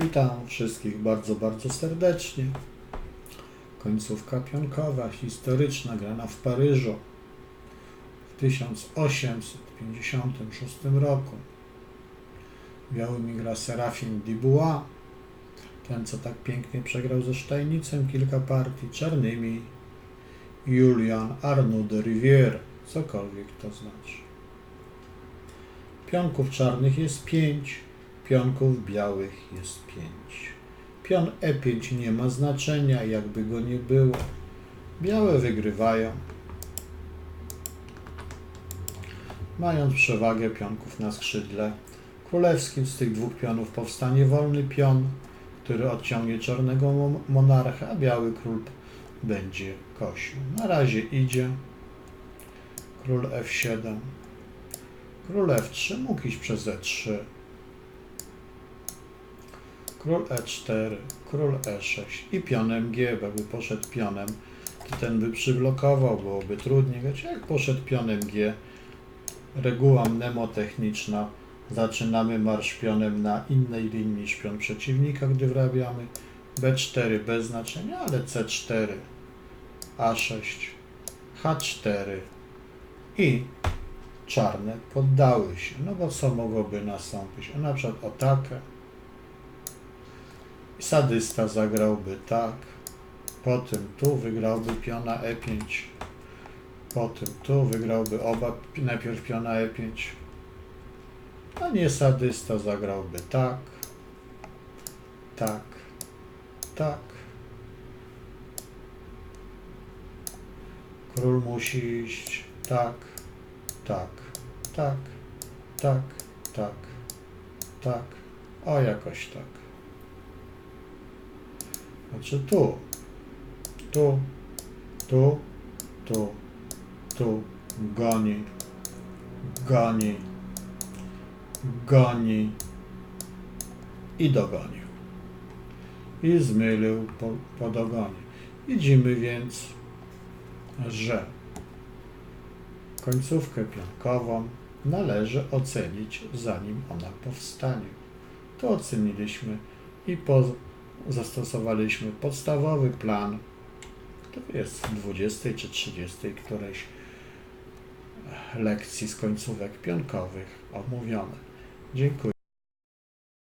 Witam wszystkich bardzo, bardzo serdecznie. Końcówka pionkowa, historyczna, grana w Paryżu w 1856 roku. Białymi gra Serafin Dubois, ten co tak pięknie przegrał ze Sztajnicem kilka partii, czarnymi Julian Arnaud de Rivière, cokolwiek to znaczy. Pionków czarnych jest pięć, pionków białych jest pięć. Pion E5 nie ma znaczenia, jakby go nie było. Białe wygrywają, mając przewagę pionków na skrzydle królewskim. Z tych dwóch pionów powstanie wolny pion, który odciągnie czarnego mo- monarcha, a biały król będzie kosił. Na razie idzie król F7. Król F3 mógł iść przez E3. Król E4, król E6 i pionem G, bo jakby poszedł pionem, to ten by przyblokował, byłoby trudniej. Wiecie, jak poszedł pionem G, reguła mnemotechniczna, zaczynamy marsz pionem na innej linii niż pion przeciwnika, gdy wrabiamy. B4 bez znaczenia, ale C4, A6, H4 i czarne poddały się. No bo co mogłoby nastąpić? A na przykład atakę. Sadysta zagrałby tak. Potem tu wygrałby piona E5. Potem tu wygrałby oba, najpierw piona E5. A nie sadysta zagrałby tak. Tak. Tak. Król musi iść tak, tak, tak, tak, tak, tak, o jakoś tak. Znaczy tu, tu, tu, tu, tu, goni, goni, goni. I dogonił. I zmylił po, po dogonie. Widzimy więc, że końcówkę pionkową należy ocenić zanim ona powstanie. To oceniliśmy i po, zastosowaliśmy podstawowy plan, który jest w 20 czy 30 którejś lekcji z końcówek pionkowych omówiony. Dziękuję.